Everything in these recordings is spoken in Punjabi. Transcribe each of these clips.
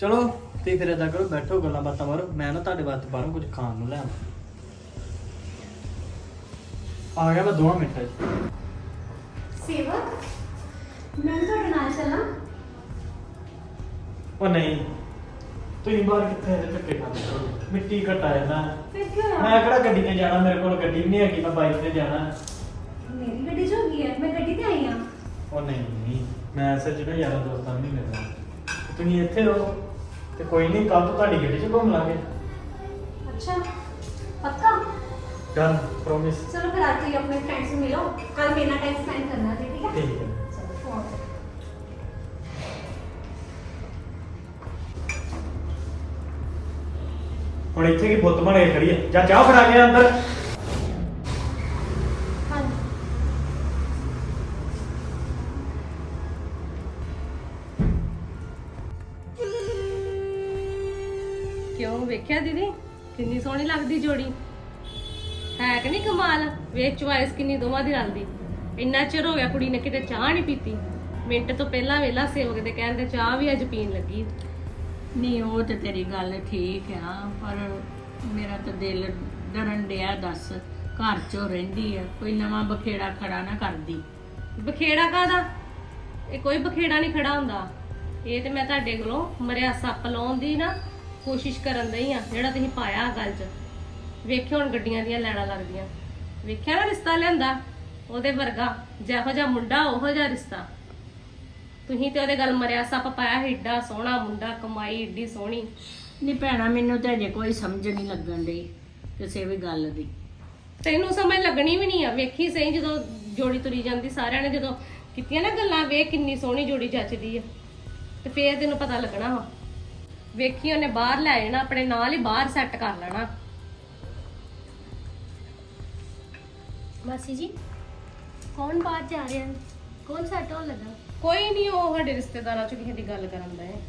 ਚਲੋ ਤੇ ਫਿਰ ਏਦਾਂ ਕਰੋ ਬੈਠੋ ਗੱਲਾਂ ਬਾਤਾਂ ਮਾਰੋ। ਮੈਂ ਨਾ ਤੁਹਾਡੇ ਵਾਸਤੇ ਬਾਹਰੋਂ ਕੁਝ ਖਾਣ ਨੂੰ ਲੈ ਆਵਾਂ। ਆ ਗਿਆ ਮੈਂ 2 ਮਿੰਟਾਂ 'ਚ ਸੇਵਕ ਮੈਂ ਵੀ ਤੁਹਾਡੇ ਨਾਲ ਚੱਲਾਂ? ਉਹ ਨਹੀਂ। ਤੁਸੀਂ ਬਾਹਰ ਕਿੱਥੇ ਇਹਦੇ ਧੱਕੇ ਖਾਂਦੇ ਹੋ? ਮਿੱਟੀ ਘਟਾ ਜਾਂਦਾ ਫਿਰ ਕੀ ਹੋਇਆ? ਮੈਂ ਕਿਹੜਾ ਗੱਡੀ ਤੇ ਜਾਣਾ? ਮੇਰੇ ਕੋਲ ਗੱਡੀ ਵੀ ਨਹੀਂ ਹੈਗੀ ਮੈਂ ਬਾਈਕ ਤੇ ਜਾਣਾ। ਮੇਰੀ ਗੱਡੀ ਚ ਹੋ ਗਈ ਹੈ ਮੈਂ ਗੱਡੀ ਤੇ ਆਈ ਹਾਂ। ਉਹ ਨਹੀਂ ਨਹੀਂ। ਮੈਂ ਸੱਚ ਨਾ ਯਾਰਾਂ ਦੋਸਤਾਂ ਨੂੰ ਨਹੀਂ ਮਿਲਣਾ। ਤੁਸੀਂ ਇੱਥੇ ਰਹੋ। ਤੇ ਕੋਈ ਨਹੀਂ ਕੱਲ ਤੋਂ ਤੁਹਾਡੀ ਗੱਡੀ 'ਚ ਘੁੰਮ ਲਾਂਗੇ। ਅੱਛਾ ਪੱਕਾ? ਡਨ ਪ੍ਰੋਮਿਸ ਚਲੋ ਫਿਰ ਅੱਜ ਹੀ ਆਪਣੇ ਫਰੈਂਡਸ ਨੂੰ ਮਿਲੋ ਕੱਲ ਮੇਰਾ ਟਾਈਮ ਸਪੈਂਡ ਕਰਨਾ ਜੀ ਠੀਕ ਹੈ? ਠੀਕ ਹੈ। ਚਲੋ ਫੋਨ ਹੁਣ ਇੱਥੇ ਕੀ ਬੁੱਤ ਬਣ ਖੜੀ ਹੈ? ਜਾਂ ਚਾਹ ਫੜਾ ਕੇ ਅੰਦਰ। ਕਿੰਨੀ ਸੋਹਣੀ ਲੱਗਦੀ ਜੋੜੀ। ਹੈ ਕਿ ਨਹੀਂ ਕਮਾਲ? ਵੇਖ ਚੁਆਇਸ ਕਿੰਨੀ ਦੋਵਾਂ ਦੀ ਰਲਦੀ। ਇੰਨਾ ਚਿਰ ਹੋ ਗਿਆ ਕੁੜੀ ਨੇ ਕਿਤੇ ਚਾਹ ਨਹੀਂ ਪੀਤੀ। ਮਿੰਟ ਤੋਂ ਪਹਿਲਾਂ ਵੇਲਾ ਸੇਵਕ ਦੇ ਕਹਿੰਦੇ ਚਾਹ ਵੀ ਅੱਜ ਪੀਣ ਲੱਗੀ। ਨਹੀਂ ਉਹ ਤੇ ਤੇਰੀ ਗੱਲ ਠੀਕ ਆ ਪਰ ਮੇਰਾ ਤਾਂ ਦਿਲ ਡਰਨ ਡਿਆ ਦੱਸ ਘਰ ਚੋਂ ਰਹਿੰਦੀ ਆ ਕੋਈ ਨਵਾਂ ਬਖੇੜਾ ਖੜਾ ਨਾ ਕਰਦੀ। ਬਖੇੜਾ ਕਾਦਾ ਇਹ ਕੋਈ ਬਖੇੜਾ ਨਹੀਂ ਖੜਾ ਹੁੰਦਾ। ਇਹ ਤੇ ਮੈਂ ਤੁਹਾਡੇ ਕੋਲੋਂ ਮਰਿਆ ਸੱਪ ਲਾਉਣ ਦੀ ਨਾ ਕੋਸ਼ਿਸ਼ ਕਰਨ ਦਈ ਆ ਜਿਹੜਾ ਤੁਸੀਂ ਪਾਇਆ ਗੱਲ 'ਚ। ਵੇਖਿਓ ਹੁਣ ਗੱਡੀਆਂ ਦੀਆਂ ਲੈਣਾ ਲੱਗਦੀਆਂ। ਵੇਖਿਆ ਨਾ ਰਿਸ਼ਤਾ ਲਿਆਂਦਾ? ਉਹਦੇ ਵਰਗਾ ਜਿਹੋ ਜਿਹਾ ਮੁੰਡਾ ਉਹੋ ਜਿਹਾ ਰਿਸ਼ਤਾ। ਤੁਸੀਂ ਤੇ ਉਹਦੇ ਗੱਲ ਮਰਿਆ ਸੱਪ ਪਾਇਆ ਏਡਾ ਸੋਹਣਾ ਮੁੰਡਾ ਕਮਾਈ ਏਡੀ ਸੋਹਣੀ। ਨਹੀਂ ਭੈਣਾ ਮੈਨੂੰ ਤਾਂ ਅਜੇ ਕੋਈ ਸਮਝ ਨਹੀਂ ਲੱਗਣ ਡਈ ਕਿਸੇ ਵੀ ਗੱਲ ਦੀ। ਤੈਨੂੰ ਸਮਝ ਲੱਗਣੀ ਵੀ ਨਹੀਂ ਆ। ਵੇਖੀ ਸਹੀ ਜਦੋਂ ਜੋੜੀ ਤੁਰੀ ਜਾਂਦੀ ਸਾਰਿਆਂ ਨੇ ਜਦੋਂ ਕੀਤੀਆਂ ਨਾ ਗੱਲਾਂ ਵੇਖ ਕਿੰਨੀ ਸੋਹਣੀ ਜੋੜੀ ਜੱਚਦੀ ਆ। ਤੇ ਫੇਰ ਤੈਨੂੰ ਪਤਾ ਲੱਗਣਾ ਵਾ। ਵੇਖੀ ਉਹਨੇ ਬਾਹਰ ਲੈ ਜਾਣਾ ਆਪਣੇ ਨਾਲ ਹੀ ਬਾਹਰ ਸੈੱਟ ਕਰ ਲੈਣਾ। ਮਾਸੀ ਜੀ ਕੌਣ ਬਾਹਰ ਜਾ ਰਿਹਾ? ਹੈ ਕੌਣ ਸੈਟ ਹੋਣ ਲੱਗਾ? ਕੋਈ ਨਹੀਂ ਉਹ ਸਾਡੇ ਰਿਸ਼ਤੇਦਾਰਾਂ ਚ ਕਿਸੇ ਦੀ ਗੱਲ ਕਰਨ ਦਾ ਹੈ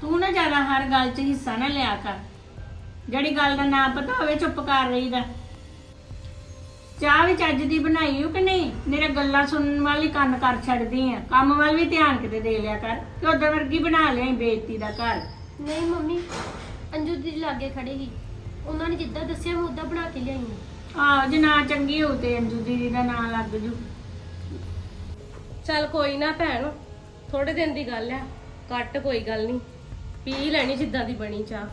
ਤੂੰ ਨਾ ਜ਼ਿਆਦਾ ਹਰ ਗੱਲ 'ਚ ਹਿੱਸਾ ਨਾ ਲਿਆ ਕਰ। ਜਿਹੜੀ ਗੱਲ ਦਾ ਨਾਂ ਪਤਾ ਹੋਵੇ ਚੁੱਪ ਕਰ ਰਹੀਦਾ। ਚਾਹ ਵੀ ਚੱਜ ਦੀ ਬਣਾਈ ਹੋ ਕਿ ਨਹੀਂ? ਮੇਰੇ ਗੱਲਾਂ ਸੁਣਨ ਵਾਲੀ ਕੰਨ ਕਰ ਛੱਡਦੀ ਆ। ਕੰਮ ਵੱਲ ਵੀ ਧਿਆਨ ਕਿਤੇ ਦੇ ਲਿਆ ਕਰ ਕਿ ਉਧਰ ਵਰਗੀ ਬਣਾ ਲਿਆ ਬੇਇੱਜ਼ਤੀ ਦਾ ਘਰ। ਨਹੀਂ ਮੰਮੀ। ਅੰਜੂ ਦੀ ਲਾਗੇ ਖੜੇ ਸੀ। ਉਹਨਾਂ ਨੇ ਜਿੱਦਾਂ ਦੱਸਿਆ ਮੈਂ ਉਦਾਂ ਬਣਾ ਕੇ ਲਿਆਈ ਹਾਂ ਆਹ ਜੇ ਨਾ ਚੰਗੀ ਹੋ ਤੇ ਅੰਜੂ ਦੀਦੀ ਦਾ ਨਾਂ ਲੱਗ ਜੂ। ਚੱਲ ਕੋਈ ਨਾ ਭੈਣ ਥੋੜੇ ਦਿਨ ਦੀ ਗੱਲ ਆ ਕੱਟ ਕੋਈ ਗੱਲ ਨਹੀਂ। ਪੀ ਲੈਣੀ ਜਿੱਦਾਂ ਦੀ ਬਣੀ ਚਾਹ।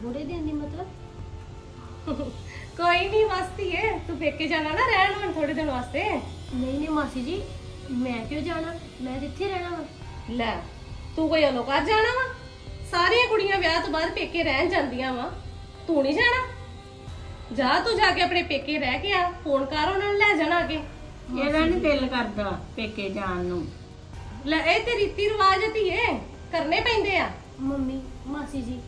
ਥੋੜੇ ਦਿਨ ਦੀ ਮਤਲਬ? ਕੋਈ ਨਹੀਂ ਮਸਤੀ ਏ ਤੂੰ ਪੇਕੇ ਜਾਣਾ ਨਾ ਰਹਿਣ ਹੁਣ ਥੋੜੇ ਦਿਨ ਵਾਸਤੇ। ਨਹੀਂ ਨਹੀਂ ਮਾਸੀ ਜੀ ਮੈਂ ਕਿਉਂ ਜਾਣਾ? ਮੈਂ ਜਿੱਥੇ ਰਹਿਣਾ ਵਾ? ਲੈ ਤੂੰ ਕੋਈ ਅਲੋਂ ਕਰ ਜਾਣਾ ਵਾ? ਸਾਰੀਆਂ ਕੁੜੀਆਂ ਵਿਆਹ ਤੋਂ ਬਾਅਦ ਪੇਕੇ ਰਹਿਣ ਜਾਂਦੀਆਂ ਵਾ। ਤੂੰ ਨਹੀਂ ਜਾਣਾ? ਜਾ ਤੂੰ ਜਾ ਕੇ ਆਪਣੇ ਪੇਕੇ ਰਹਿ ਕੇ ਆ ਫੋਨ ਕਰ ਉਹਨਾਂ ਨੂੰ ਲੈ ਜਾਣਾ ਅੱਗੇ। ਇਹਦਾ ਨਹੀਂ ਦਿਲ ਕਰਦਾ ਪੇਕੇ ਜਾਣ ਨੂੰ। ਲੈ ਇਹ ਤੇ ਰੀਤੀ ਰਿਵਾਜ ਧੀਏ ਕਰਨੇ ਪੈਂਦੇ ਆ। ਮੰਮੀ ਮਾਸੀ ਜੀ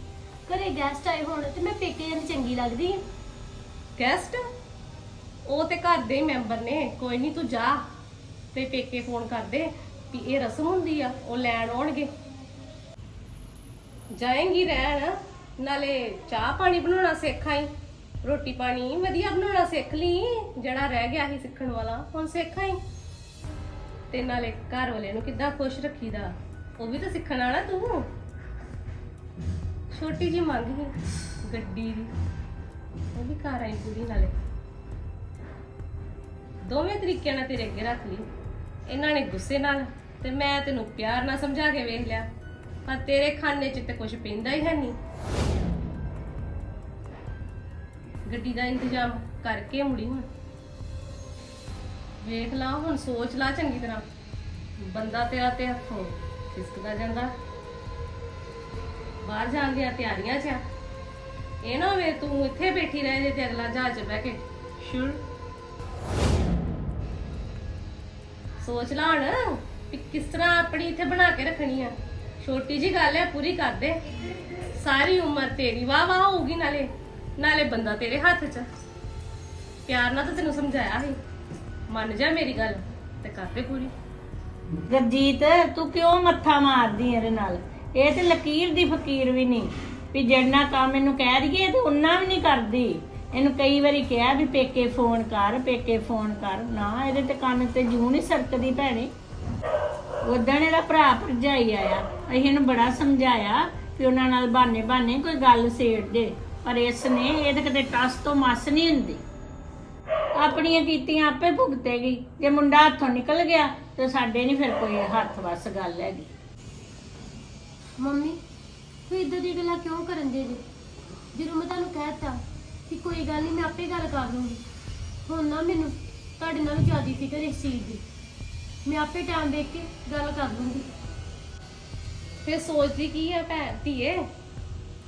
ਘਰੇ ਗੈਸਟ ਆਏ ਹੋਣ ਤੇ ਮੈਂ ਪੇਕੇ ਜਾਣੀ ਚੰਗੀ ਲੱਗਦੀ ਆ। ਗੈਸਟ ਉਹ ਤੇ ਘਰ ਦੇ ਹੀ ਮੈਂਬਰ ਨੇ ਕੋਈ ਨਹੀਂ ਤੂੰ ਜਾ ਤੇ ਪੇਕੇ ਫੋਨ ਕਰ ਦੇ ਵੀ ਇਹ ਰਸਮ ਹੁੰਦੀ ਆ ਉਹ ਲੈਣ ਆਉਣਗੇ। ਜਾਏਂਗੀ ਰਹਿਣ, ਨਾਲੇ ਚਾਹ ਪਾਣੀ ਬਣਾਉਣਾ ਸਿੱਖ ਆਈ। ਰੋਟੀ ਪਾਣੀ ਵਧੀਆ ਬਣਾਉਣਾ ਸਿੱਖ ਲਈ, ਜਿਹੜਾ ਰਹਿ ਗਿਆ ਸੀ ਸਿੱਖਣ ਵਾਲਾ, ਹੁਣ ਸਿੱਖ ਆਈ। ਤੇ ਨਾਲੇ ਘਰ ਵਾਲੇ ਨੂੰ ਕਿੱਦਾਂ ਖੁਸ਼ ਰੱਖੀਦਾ, ਉਹ ਵੀ ਤਾਂ ਸਿੱਖਣ ਵਾਲਾ ਤੂੰ। ਛੋਟੀ ਜੀ ਮੰਗ ਸੀ, ਗੱਡੀ ਦੀ। ਉਹ ਵੀ ਘਰ ਆਈ ਪੂਰੀ ਨਾਲੇ। ਦੋਵੇਂ ਤਰੀਕਿਆਂ ਨਾਲ ਤੇਰੇ ਅੱਗੇ ਰੱਖ ਲਈ। ਇਹਨਾਂ ਨੇ ਗੁੱਸੇ ਨਾਲ ਤੇ ਮੈਂ ਤੈਨੂੰ ਪਿਆਰ ਨਾਲ ਸਮਝਾ ਕੇ ਵੇਖ ਲਿਆ। ਪਰ ਤੇਰੇ ਖਾਨੇ 'ਚ ਤੇ ਕੁਝ ਪੈਂਦਾ ਹੀ ਹੈ ਨਹੀਂ। ਗੱਡੀ ਦਾ ਇੰਤਜ਼ਾਮ ਕਰਕੇ ਮੁੜੀ ਹੁਣ। ਵੇਖ ਲਾ ਹੁਣ ਸੋਚ ਲਾ ਚੰਗੀ ਤਰ੍ਹਾਂ। ਬੰਦਾ ਤੇਰਾ ਤੇ ਹੱਥੋਂ ਖਿਸਕਦਾ ਜਾਂਦਾ। ਬਾਹਰ ਜਾਣ ਦੀਆਂ ਤਿਆਰੀਆਂ 'ਚ ਆ। ਇਹ ਨਾ ਹੋਵੇ ਤੂੰ ਇੱਥੇ ਬੈਠੀ ਰਹਿ ਜੇ ਤੇ ਅਗਲਾ ਜਹਾਜ਼ 'ਚ ਬਹਿ ਕੇ। ਸ਼ੁਰ ਸੋਚ ਲਾ ਹੁਣ ਵੀ ਕਿਸ ਤਰ੍ਹਾਂ ਆਪਣੀ ਇੱਥੇ ਬਣਾ ਕੇ ਰੱਖਣੀ ਆ। ਛੋਟੀ ਜੀ ਗੱਲ ਹੈ, ਪੂਰੀ ਕਰ ਦੇ ਸਾਰੀ ਉਮਰ ਤੇਰੀ, ਵਾਹ ਵਾਹ ਹੋਊਗੀ ਨਾਲੇ। ਨਾਲੇ ਬੰਦਾ ਤੇਰੇ ਹੱਥ 'ਚ। ਪਿਆਰ ਨਾਲ ਤਾਂ ਤੈਨੂੰ ਸਮਝਾਇਆ ਸੀ। ਮੰਨ ਜਾ ਮੇਰੀ ਗੱਲ ਤੇ ਕਰ ਦੇ ਪੂਰੀ। ਗਰਜੀਤ ਤੂੰ ਕਿਉਂ ਮੱਥਾ ਮਾਰਦੀ ਇਹਦੇ ਨਾਲ? ਇਹ ਤੇ ਲਕੀਰ ਦੀ ਫਕੀਰ ਵੀ ਨਹੀਂ। ਵੀ ਜਿੰਨਾ ਕੰਮ ਇਹਨੂੰ ਕਹਿ ਦਈਏ ਤੇ ਉਹਨਾਂ ਵੀ ਨਹੀਂ ਕਰਦੀ। ਇਹਨੂੰ ਕਈ ਵਾਰੀ ਕਿਹਾ ਵੀ ਪੇਕੇ ਫੋਨ ਕਰ, ਪੇਕੇ ਫੋਨ ਕਰ। ਨਾ, ਇਹਦੇ ਤੇ ਕੰਨ ਤੇ ਜੂ ਨਹੀਂ ਸਰਕਦੀ ਭੈਣੇ। ਉਦਣ ਇਹਦਾ ਭਰਾ ਭਰਜਾਈ ਆਇਆ। ਅਸੀਂ ਇਹਨੂੰ ਬੜਾ ਸਮਝਾਇਆ ਕਿ ਉਹਨਾਂ ਨਾਲ ਬਾਨੇ ਬਾਨੇ ਕੋਈ ਗੱਲ ਸੇੜ ਦੇ। ਪਰ ਇਸ ਨੇ ਇਹ ਤਾਂ ਟਸ ਤੋਂ ਮਸ ਨਹੀਂ ਹੁੰਦੀ। ਆਪਣੀਆਂ ਕੀਤੀਆਂ ਆਪੇ ਭੁਗਤੇਗੀ ਜੇ ਮੁੰਡਾ ਹੱਥੋਂ ਨਿਕਲ ਗਿਆ, ਤੇ ਸਾਡੇ ਨਹੀਂ ਫਿਰ ਕੋਈ ਹੱਥ ਵੱਸ ਗੱਲ ਹੈਗੀ। ਮੰਮੀ, ਤੂੰ ਇਦਾਂ ਦੀ ਗੱਲਾਂ ਕਿਉਂ ਕਰਨ ਦੇ ਜੀ? ਜਦੋਂ ਮੈਂ ਤੁਹਾਨੂੰ ਕਹਿਤਾ ਕਿ ਕੋਈ ਗੱਲ ਨਹੀਂ, ਮੈਂ ਆਪੇ ਗੱਲ ਕਰ ਲੂੰਗੀ। ਹੁਣ ਨਾ ਮੈਨੂੰ ਤੁਹਾਡੇ ਨਾਲ ਜ਼ਿਆਦਾ ਫਿਕਰ ਇਸ ਚੀਜ਼ ਦੀ। ਮੈਂ ਆਪੇ ਟਾਈਮ ਦੇਖ ਕੇ ਗੱਲ ਕਰ ਲੂੰਗੀ। ਫਿਰ ਸੋਚਦੀ ਕੀ ਆ ਭੈਣ ਧੀਏ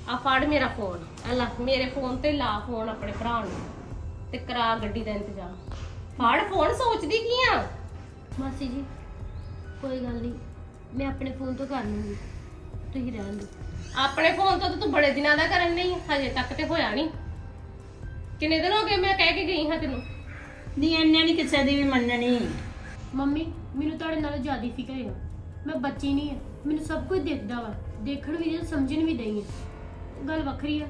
ਆ ਫੜ ਮੇਰਾ ਫੋਨ ਆ ਲੈ ਮੇਰੇ ਫੋਨ ਤੇ ਲਾ ਫੋਨ ਆਪਣੇ ਭਰਾ ਨੂੰ ਤੇ ਕਰਾ ਗੱਡੀ ਦਾ ਇੰਤਜ਼ਾਮ। ਫੜ ਫੋਨ ਸੋਚਦੀ ਕੀ ਆ? ਮਾਸੀ ਜੀ ਕੋਈ ਗੱਲ ਨਹੀਂ ਮੈਂ ਆਪਣੇ ਫੋਨ ਤੋਂ ਕਰ ਲੂੰਗੀ। ਤੁਸੀਂ ਰਹਿਣ ਦਿਓ। ਆਪਣੇ ਫੋਨ ਤੋਂ ਤਾਂ ਤੂੰ ਬੜੇ ਦਿਨਾਂ ਦਾ ਕਰਨ ਨਹੀਂ ਹਜੇ ਤੱਕ ਤੇ ਹੋਇਆ ਨਹੀਂ। ਕਿੰਨੇ ਦਿਨ ਹੋ ਗਏ ਮੈਂ ਕਹਿ ਕੇ ਗਈ ਹਾਂ ਤੈਨੂੰ? ਨਹੀਂ ਇੰਨੇ ਨਹੀਂ ਕਿਸੇ ਦੀ ਵੀ ਮੰਨਣੀ। ਮੰਮੀ ਮੈਨੂੰ ਤੁਹਾਡੇ ਨਾਲ ਜ਼ਿਆਦਾ ਫਿਕਰ ਹੈ ਮੈਂ ਬੱਚੀ ਨਹੀਂ ਹੈ ਮੈਨੂੰ ਸਭ ਕੁਝ ਦਿਖਦਾ ਵਾ। ਦੇਖਣ ਵੀ ਨਹੀਂ ਸਮਝਣ ਵੀ ਨਹੀਂ ਹੈ ਗੱਲ ਵੱਖਰੀ ਆ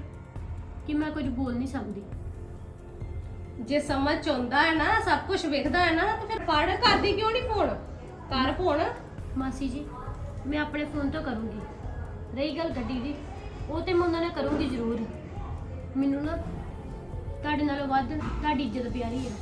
ਕਿ ਮੈਂ ਕੁਝ ਬੋਲ ਨਹੀਂ ਸਕਦੀ। ਜੇ ਸਮਝ ਚ ਆਉਂਦਾ ਹੈ ਨਾ ਸਭ ਕੁਝ ਵੇਖਦਾ ਹੈ ਨਾ ਤੇ ਫਿਰ ਫੜ ਕਰਦੀ ਕਿਉਂ ਨਹੀਂ ਫੋਨ? ਕਰ ਫੋਨ। ਮਾਸੀ ਜੀ ਮੈਂ ਆਪਣੇ ਫੋਨ ਤੋਂ ਕਰੂੰਗੀ। ਰਹੀ ਗੱਲ ਗੱਡੀ ਦੀ ਉਹ ਤੇ ਮੈਂ ਉਹਨਾਂ ਨਾਲ ਕਰੂੰਗੀ ਜ਼ਰੂਰ। ਮੈਨੂੰ ਨਾ ਤੁਹਾਡੇ ਨਾਲੋਂ ਵੱਧ ਤੁਹਾਡੀ ਇੱਜ਼ਤ ਪਿਆਰੀ ਹੈ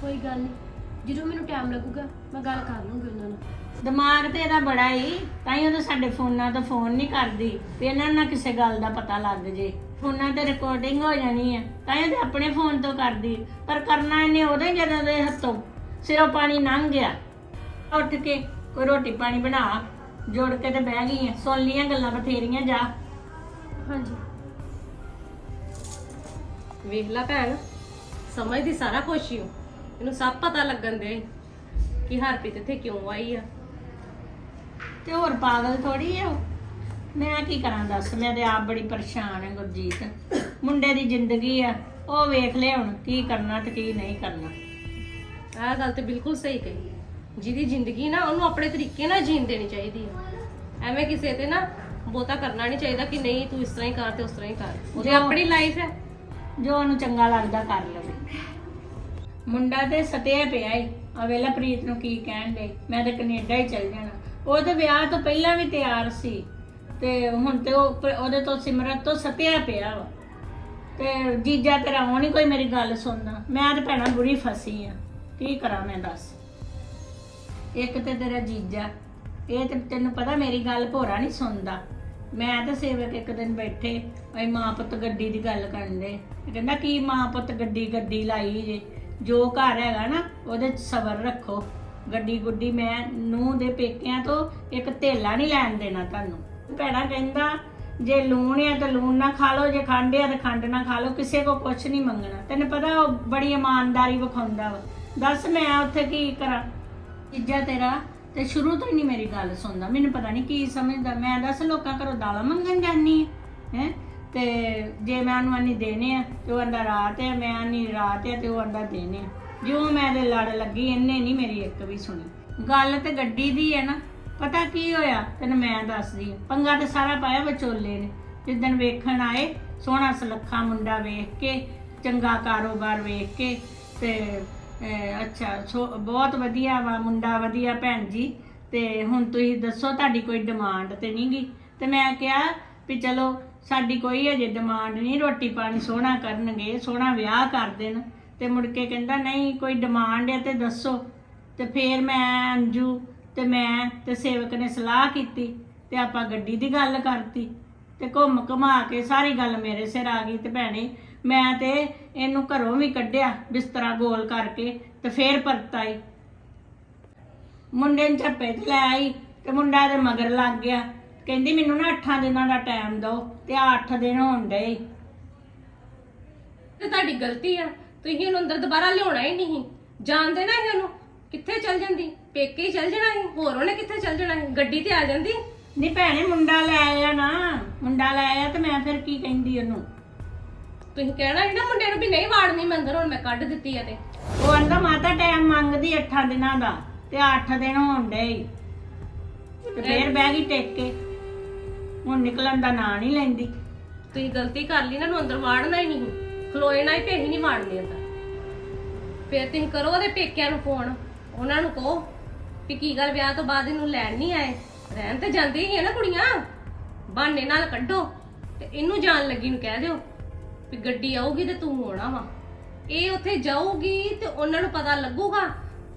ਕੋਈ ਗੱਲ ਨਹੀਂ। ਜਦੋਂ ਮੈਨੂੰ ਟਾਈਮ ਲੱਗੂਗਾ ਮੈਂ ਗੱਲ ਕਰ ਲੂੰਗੀ ਉਹਨਾਂ ਨਾਲ। ਦਿਮਾਗ ਤੇ ਇਹਦਾ ਬੜਾ ਹੀ ਤਾਂ ਹੀ ਉਹ ਤਾਂ ਸਾਡੇ ਫੋਨਾਂ ਤੋਂ ਫੋਨ ਨਹੀਂ ਕਰਦੀ ਵੀ ਇਹਨਾਂ ਨੂੰ ਨਾ ਕਿਸੇ ਗੱਲ ਦਾ ਪਤਾ ਲੱਗ ਜੇ। ਫੋਨਾਂ ਤੇ ਰਿਕਾਰਡਿੰਗ ਹੋ ਜਾਣੀ ਹੈ ਤਾਂ ਹੀ ਉਹ ਤੇ ਆਪਣੇ ਫੋਨ ਤੋਂ ਕਰਦੀ। ਪਰ ਕਰਨਾ ਇਹਨੇ ਉਦੋਂ ਹੀ ਜਦੋਂ ਦੇ ਹੱਥੋਂ ਸਿਰੋਂ ਪਾਣੀ ਲੰਘ ਗਿਆ। ਉੱਠ ਕੇ ਕੋਈ ਰੋਟੀ ਪਾਣੀ ਬਣਾ ਜੋੜ ਕੇ ਤੇ ਬਹਿ ਗਈ ਹੈ ਸੁਣ ਲੀਆਂ ਗੱਲਾਂ ਬਥੇਰੀਆਂ ਜਾ। ਹਾਂਜੀ। ਵੇਖ ਲੈ ਭੈਣ ਸਮਝਦੀ ਸਾਰਾ ਕੁਛ ਹੀ ਹੋ ਇਹਨੂੰ ਸਭ ਪਤਾ ਲੱਗਣ ਦੇ ਕਿ ਹਰਪ੍ਰੀਤ ਇੱਥੇ ਕਿਉਂ ਆਈ ਆ। ਤੇ ਹੋਰ ਪਾਗਲ ਥੋੜੀ ਹੈ ਉਹ? ਮੈਂ ਕੀ ਕਰਾਂ ਦੱਸ? ਮੈਂ ਤੇ ਆਪ ਬੜੀ ਪਰੇਸ਼ਾਨ ਹਾਂ ਗੁਰਜੀਤ। ਮੁੰਡੇ ਦੀ ਜ਼ਿੰਦਗੀ ਆ ਉਹ ਵੇਖ ਲੈ ਹੁਣ ਕੀ ਕਰਨਾ ਤੇ ਕੀ ਨਹੀਂ ਕਰਨਾ। ਆਹ ਗੱਲ ਤੇ ਬਿਲਕੁਲ ਸਹੀ ਕਹੀ ਜਿਹਦੀ ਜ਼ਿੰਦਗੀ ਨਾ ਉਹਨੂੰ ਆਪਣੇ ਤਰੀਕੇ ਨਾਲ ਜੀਣ ਦੇਣੀ ਚਾਹੀਦੀ ਹੈ ਐਵੇਂ ਕਿਸੇ ਤੇ ਨਾ ਬਹੁਤਾ ਕਰਨਾ ਨਹੀਂ ਚਾਹੀਦਾ ਕਿ ਨਹੀਂ ਤੂੰ ਇਸ ਤਰ੍ਹਾਂ ਹੀ ਕਰ ਤੇ ਉਸ ਤਰ੍ਹਾਂ ਹੀ ਕਰ। ਉਹਦੀ ਜੋ- ਆਪਣੀ ਲਾਈਫ ਹੈ ਜੋ ਉਹਨੂੰ ਚੰਗਾ ਲੱਗਦਾ ਕਰ ਲਵੇ ਮੁੰਡਾ ਤੇ ਸਤਿਆ ਪਿਆ ਈ ਆ ਵੇਲਾ ਪ੍ਰੀਤ ਨੂੰ ਕੀ ਕਹਿਣ ਦੇ ਮੈਂ ਤੇ ਕੈਨੇਡਾ ਹੀ ਚੱਲ ਜਾਣਾ। ਉਹ ਤੇ ਵਿਆਹ ਤੋਂ ਪਹਿਲਾਂ ਵੀ ਤਿਆਰ ਸੀ। ਤੇ ਹੁਣ ਤੇ ਉਹ ਪ- ਉਹਦੇ ਤੋਂ ਸਿਮਰਤ ਤੋਂ ਸਤਿਆ ਪਿਆ ਵਾ। ਤੇ ਜੀਜਾ ਤੇਰਾ ਉਹ ਨਹੀਂ ਕੋਈ ਮੇਰੀ ਗੱਲ ਸੁਣਦਾ। ਮੈਂ ਤੇ ਭੈਣਾ ਬੁਰੀ ਫਸੀ ਆ। ਕੀ ਕਰਾਂ ਮੈਂ ਦੱਸ? ਇੱਕ ਤੇ ਤੇਰਾ ਜੀਜਾ। ਇਹ ਤੇ ਤੈਨੂੰ ਪਤਾ ਮੇਰੀ ਗੱਲ ਭੋਰਾ ਨਹੀਂ ਸੁਣਦਾ। ਮੈਂ ਤੇ ਸੇਵਕ ਇੱਕ ਦਿਨ ਬੈਠੇ। ਅਸੀਂ ਮਾਂ ਪੁੱਤ ਗੱਡੀ ਦੀ ਗੱਲ ਕਰਨ ਦੇ ਕਹਿੰਦਾ, ਕੀ ਮਾਂ ਪੁੱਤ ਗੱਡੀ ਗੱਡੀ ਲਾਈ ਜੇ? ਜੋ ਘਰ ਹੈਗਾ ਨਾ, ਉਹਦੇ ਚ ਸਬਰ ਰੱਖੋ। ਗੱਡੀ ਗੁੱਡੀ ਮੈਂ ਨੂੰ ਦੇ ਪੇਕਿਆਂ ਤੋਂ ਇੱਕ ਧੇਲਾ ਨਹੀਂ ਲੈਣ ਦੇਣਾ ਤੁਹਾਨੂੰ। ਭੈਣਾ ਕਹਿੰਦਾ, ਜੇ ਲੂਣ ਆ ਤਾਂ ਲੂਣ ਨਾ ਖਾ ਲਓ, ਜੇ ਖੰਡ ਆ ਤਾਂ ਖੰਡ ਨਾ ਖਾ ਲਓ, ਕਿਸੇ ਕੋ ਕੁਝ ਨਹੀਂ ਮੰਗਣਾ। ਤੈਨੂੰ ਪਤਾ ਉਹ ਬੜੀ ਇਮਾਨਦਾਰੀ ਵਿਖਾਉਂਦਾ ਵਾ। ਦੱਸ ਮੈਂ ਉੱਥੇ ਕੀ ਕਰਾਂ? ਇੱਜਾ ਤੇਰਾ, ਤੇ ਸ਼ੁਰੂ ਤੋਂ ਹੀ ਨਹੀਂ ਮੇਰੀ ਗੱਲ ਸੁਣਦਾ। ਮੈਨੂੰ ਪਤਾ ਨਹੀਂ ਕੀ ਸਮਝਦਾ। ਮੈਂ ਦੱਸ ਲੋਕਾਂ ਘਰੋਂ ਦਾਲਾਂ ਮੰਗਣ ਜਾਨੀ ਹੈ, ਹੈਂ? ਤੇ ਜੇ ਮੈਂ ਉਹਨੂੰ ਆਨੀ ਦੇਣੇ ਆ ਤੇ ਉਹ ਆਂਦਾ ਰਾਤ ਹੈ ਮੈਂ ਆਨੀ ਰਾਤ ਹੈ ਤੇ ਉਹ ਆਂਦਾ ਦੇਣੇ ਆ। ਜਿਉਂ ਮੈਂ ਦੇ ਲੜ ਲੱਗੀ, ਇਹਨੇ ਨਹੀਂ ਮੇਰੀ ਇੱਕ ਵੀ ਸੁਣੀ। ਗੱਲ ਤੇ ਗੱਡੀ ਦੀ ਹੈ ਨਾ, ਪਤਾ ਕੀ ਹੋਇਆ? ਤੈਨੂੰ ਮੈਂ ਦੱਸਦੀ ਹਾਂ। ਪੰਗਾ ਤੇ ਸਾਰਾ ਪਾਇਆ ਵਿਚੋਲੇ ਨੇ। ਜਿੱਦਣ ਵੇਖਣ ਆਏ, ਸੋਹਣਾ ਸੁਲੱਖਾ ਮੁੰਡਾ ਵੇਖ ਕੇ, ਚੰਗਾ ਕਾਰੋਬਾਰ ਵੇਖ ਕੇ ਤੇ ਅੱਛਾ, ਸੋ, ਬਹੁਤ ਵਧੀਆ ਵਾ, ਮੁੰਡਾ ਵਧੀਆ ਭੈਣ ਜੀ। ਤੇ ਹੁਣ ਤੁਸੀਂ ਦੱਸੋ, ਤੁਹਾਡੀ ਕੋਈ ਡਿਮਾਂਡ ਤੇ ਨਹੀਂਗੀ ਤੇ ਮੈਂ ਕਿਹਾ ਵੀ ਚਲੋ ਸਾਡੀ ਕੋਈ ਅਜੇ ਡਿਮਾਂਡ ਨਹੀਂ, ਰੋਟੀ ਪਾਣੀ ਸੋਹਣਾ ਕਰਨਗੇ, ਸੋਹਣਾ ਵਿਆਹ ਕਰ ਦੇਣ। ਤੇ ਮੁੜ ਕੇ ਕਹਿੰਦਾ, ਨਹੀਂ, ਕੋਈ ਡਿਮਾਂਡ ਹੈ ਤੇ ਦੱਸੋ। ਤੇ ਫੇਰ ਮੈਂ, ਅੰਜੂ ਤੇ ਮੈਂ ਤੇ ਸੇਵਕ ਨੇ ਸਲਾਹ ਕੀਤੀ ਤੇ ਆਪਾਂ ਗੱਡੀ ਦੀ ਗੱਲ ਕਰਤੀ ਤੇ ਘੁੰਮ ਘੁਮਾ ਕੇ ਸਾਰੀ ਗੱਲ ਮੇਰੇ ਸਿਰ ਆ ਗਈ ਤੇ ਭੈਣੇ, ਮੈਂ ਤੇ ਇਹਨੂੰ ਘਰੋਂ ਵੀ ਕੱਢਿਆ ਬਿਸਤਰਾ ਗੋਲ ਕਰਕੇ ਤੇ ਫੇਰ ਪਰਤ ਆਈ। ਮੁੰਡੇ ਨੂੰ ਝੱਪੇ ਤੇ ਲੈ ਆਈ ਤੇ ਮੁੰਡਾ ਦੇ ਮਗਰ ਲੱਗ ਗਿਆ। ਕਹਿੰਦੀ ਮੈਨੂੰ ਨਾ 8 ਦਿਨਾਂ ਦਾ ਟਾਈਮ ਦਿਓ ਤੇ ਆ 8 ਦਿਨ ਹੋਣ ਡਏ। ਤੇ ਤੁਹਾਡੀ ਗਲਤੀ ਆ ਤੁਸੀਂ ਉਹਨੂੰ ਅੰਦਰ ਦੁਬਾਰਾ ਲਿਆਉਣਾ ਹੀ ਨਹੀਂ। ਜਾਣਦੇ ਨਾ ਇਹ ਉਹਨੂੰ ਕਿੱਥੇ ਚਲ ਜਾਂਦੀ? ਪੇਕੇ ਹੀ ਚਲ ਜਾਣਾ ਸੀ ਹੋਰ ਉਹਨੇ ਕਿੱਥੇ ਚਲ ਜਾਣਾ ਸੀ? ਗੱਡੀ ਤੇ ਆ ਜਾਂਦੀ? ਨਹੀਂ ਭੈਣੇ ਮੁੰਡਾ ਲੈ ਆਇਆ ਨਾ ਮੁੰਡਾ ਲੈ ਆਇਆ ਤੇ ਮੈਂ ਫਿਰ ਕੀ ਕਹਿੰਦੀ ਉਹਨੂੰ? ਤੁਸੀਂ ਕਹਿਣਾ ਸੀ ਨਾ ਮੁੰਡੇ ਨੂੰ ਵੀ ਨਹੀਂ ਵਾੜਨੀ ਮੈਂ ਅੰਦਰ ਹੁਣ ਮੈਂ ਕੱਢ ਦਿੱਤੀ ਆ ਤੇ। ਉਹ ਆਂਦਾ ਮਾਤਾ ਟਾਈਮ ਮੰਗਦੀ 8 ਦਿਨਾਂ ਦਾ ਤੇ 8 ਦਿਨ ਹੋਣ ਡਏ। ਤੇ ਫੇਰ ਬਹਿ ਗਈ ਟੇਕ। ਕੇ ਹੁਣ ਨਿਕਲਣ ਦਾ ਨਾਂ ਨਹੀਂ ਲੈਂਦੀ। ਤੁਸੀਂ ਗਲਤੀ ਕਰ ਲਈ ਇਹਨਾਂ ਨੂੰ ਅੰਦਰ ਵਾੜਨਾ ਹੀ ਨਹੀਂ ਖਲੋਏ ਨਾ ਹੀ ਤੇ ਅਸੀਂ ਨਹੀਂ ਵਾੜਨੀ ਅੰਦਰ। ਫਿਰ ਤੁਸੀਂ ਕਰੋ ਉਹਦੇ ਪੇਕਿਆਂ ਨੂੰ ਫੋਨ ਉਹਨਾਂ ਨੂੰ ਕਹੋ ਵੀ ਕੀ ਗੱਲ, ਵਿਆਹ ਤੋਂ ਬਾਅਦ ਇਹਨੂੰ ਲੈਣ ਨਹੀਂ ਆਏ। ਰਹਿਣ ਤੇ ਜਾਂਦੀ ਹੀ ਆ ਨਾ ਕੁੜੀਆਂ। ਬਹਾਨੇ ਨਾਲ ਕੱਢੋ ਤੇ ਇਹਨੂੰ ਜਾਣ ਲੱਗੀ ਨੂੰ ਕਹਿ ਦਿਓ ਵੀ ਗੱਡੀ ਆਊਗੀ ਤੇ ਤੂੰ ਆਉਣਾ ਵਾ। ਇਹ ਉੱਥੇ ਜਾਊਗੀ ਤੇ ਉਹਨਾਂ ਨੂੰ ਪਤਾ ਲੱਗੂਗਾ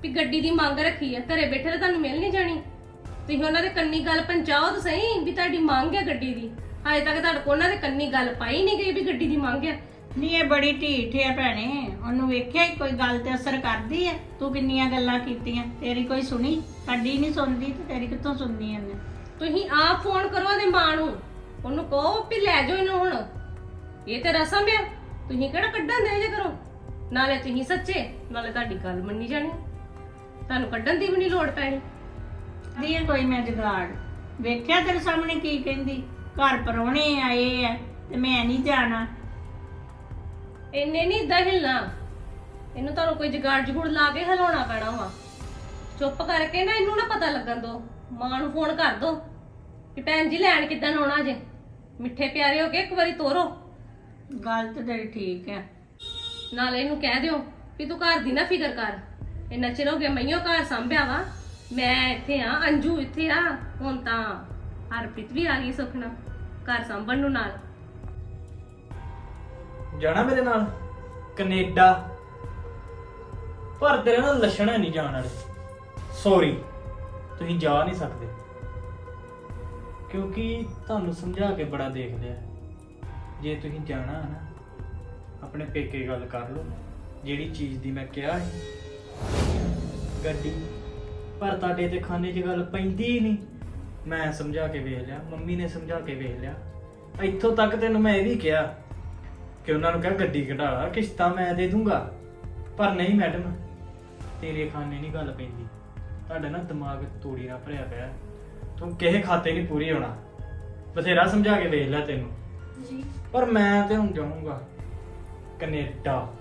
ਵੀ ਗੱਡੀ ਦੀ ਮੰਗ ਰੱਖੀ ਹੈ ਘਰੇ ਬੈਠੇ ਤਾਂ ਤੁਹਾਨੂੰ ਮਿਲ ਨਹੀਂ ਜਾਣੀ। ਤੁਸੀਂ ਉਹਨਾਂ ਦੇ ਕੰਨੀ ਗੱਲ ਪਹੁੰਚਾਓ ਤਾਂ ਸਹੀ ਵੀ ਤੁਹਾਡੀ ਮੰਗ ਹੈ ਗੱਡੀ ਦੀ। ਹਜੇ ਤੱਕ ਤੁਹਾਡੇ ਕੋਲ ਉਹਨਾਂ ਦੇ ਕੰਨੀ ਗੱਲ ਪਾਈ ਨਹੀਂ ਗਈ ਵੀ ਗੱਡੀ ਦੀ ਮੰਗ ਹੈ। ਨਹੀਂ ਇਹ ਬੜੀ ਢੀਠ ਹੈ ਭੈਣੇ। ਉਹਨੂੰ ਵੇਖਿਆ ਹੀ ਕੋਈ ਗੱਲ ਤੇ ਅਸਰ ਕਰਦੀ ਹੈ? ਤੂੰ ਕਿੰਨੀਆਂ ਗੱਲਾਂ ਕੀਤੀਆਂ? ਤੇਰੀ ਕੋਈ ਸੁਣੀ? ਸਾਡੀ ਨਹੀਂ ਸੁਣਦੀ ਤੇ ਤੇਰੀ ਕਿੱਥੋਂ ਸੁਣਨੀ ਇਹਨੇ? ਤੁਸੀਂ ਆਪ ਫੋਨ ਕਰੋ ਉਹਦੇ ਮਾਂ ਨੂੰ। ਉਹਨੂੰ ਕਹੋ ਵੀ ਲੈ ਜਾਓ ਇਹਨੂੰ ਹੁਣ। ਇਹ ਤੇ ਰਸਮ ਹੈ। ਤੁਸੀਂ ਕਿਹੜਾ ਕੱਢਣ ਦੇ ਜੇ ਕਰੋ ਨਾਲੇ ਤੁਸੀਂ ਸੱਚੇ ਨਾਲੇ ਤੁਹਾਡੀ ਗੱਲ ਮੰਨੀ ਜਾਣੀ। ਤੁਹਾਨੂੰ ਕੱਢਣ ਦੀ ਵੀ ਨਹੀਂ ਲੋੜ ਪੈਣੀ। ਦੀ ਹੈ ਕੋਈ ਮੈਂ ਜਗਾੜ। ਵੇਖਿਆ ਤੇਰੇ ਸਾਹਮਣੇ ਕੀ ਕਹਿੰਦੀ? ਘਰ ਪਰੋਣੇ ਆਏ ਆ ਤੇ ਮੈਂ ਨਹੀਂ ਜਾਣਾ। ਇੰਨੇ ਨਹੀਂ ਇਦਾਂ ਹਿਲਣਾ। ਇਹਨੂੰ ਤੁਹਾਨੂੰ ਕੋਈ ਜਗਾੜ ਜਗੂੜ ਲਾ ਕੇ ਹਿਲਾਉਣਾ ਪੈਣਾ ਵਾ। ਚੁੱਪ ਕਰਕੇ ਨਾ ਇਹਨੂੰ ਨਾ ਪਤਾ ਲੱਗਣ ਦੋ। ਮਾਂ ਨੂੰ ਫੋਨ ਕਰ ਦੋ ਕਿ ਭੈਣ ਜੀ ਲੈਣ ਕਿੱਦਾਂ ਆਉਣਾ ਜੇ। ਮਿੱਠੇ ਪਿਆਰੇ ਹੋ ਕੇ ਇੱਕ ਵਾਰੀ ਤੋਰੋ। ਗੱਲ ਤੇ ਤੇਰੀ ਠੀਕ ਹੈ ਨਾਲੇ ਇਹਨੂੰ ਕਹਿ ਦਿਓ ਵੀ ਤੂੰ ਘਰ ਦੀ ਨਾ ਫਿਕਰ ਕਰ। ਇੰਨਾ ਚਿਰ ਹੋ ਗਿਆ ਮਈਓ ਘਰ ਸੰਭਿਆ ਵਾ। ਮੈਂ ਇੱਥੇ ਆ, ਅੰਜੂ ਇੱਥੇ ਆ। ਹੁਣ ਤਾਂ ਹਰਪ੍ਰੀਤ ਵੀ ਆ ਗਈ ਸੁਖਣਾ ਘਰ ਸੰਭਣ ਨੂੰ ਨਾਲ। ਜਾਣਾ ਮੇਰੇ ਨਾਲ? ਕੈਨੇਡਾ। ਪਰ ਤੇਰੇ ਨਾਲ ਲੱਛਣ ਨਹੀਂ ਜਾਣ ਵਾਲੇ। ਸੌਰੀ ਤੁਸੀਂ ਜਾ ਨਹੀਂ ਸਕਦੇ। ਕਿਉਂਕਿ ਤੁਹਾਨੂੰ ਸਮਝਾ ਕੇ ਬੜਾ ਦੇਖ ਲਿਆ ਜੇ ਤੁਸੀਂ ਜਾਣਾ ਹੈ ਨਾ, ਆਪਣੇ ਪੇਕੇ ਗੱਲ ਕਰ ਲਓ। ਜਿਹੜੀ ਚੀਜ਼ ਦੀ ਮੈਂ ਕਿਹਾ ਸੀ। ਗੱਡੀ। ਪਰ ਤੁਹਾਡੇ ਤੇ ਖਾਨੇ 'ਚ ਗੱਲ ਪੈਂਦੀ ਹੀ ਨਹੀਂ। ਮੈਂ ਸਮਝਾ ਕੇ ਵੇਖ ਲਿਆ ਮੰਮੀ ਨੇ ਸਮਝਾ ਕੇ ਵੇਖ ਲਿਆ। ਇੱਥੋਂ ਤੱਕ ਤੈਨੂੰ ਮੈਂ ਇਹ ਵੀ ਕਿਹਾ ਕਿ ਉਹਨਾਂ ਨੂੰ ਕਿਹਾ ਗੱਡੀ ਕਢਾ ਲਾ ਕਿਸ਼ਤਾਂ ਮੈਂ ਦੇ ਦੂੰਗਾ। ਪਰ ਨਹੀਂ ਮੈਡਮ ਤੇਰੇ ਖਾਨੇ ਨਹੀਂ ਗੱਲ ਪੈਂਦੀ। ਤੁਹਾਡਾ ਨਾ ਦਿਮਾਗ ਤੂੜੀ ਨਾਲ ਭਰਿਆ ਪਿਆ। ਤੂੰ ਕਿਸੇ ਖਾਤੇ ਨਹੀਂ ਪੂਰੀ ਹੋਣਾ। ਬਥੇਰਾ ਸਮਝਾ ਕੇ ਵੇਖ ਲੈ ਤੈਨੂੰ। ਜੀ। ਪਰ ਮੈਂ ਤੇ ਹੁਣ ਜਾਊਂਗਾ ਕੈਨੇਡਾ।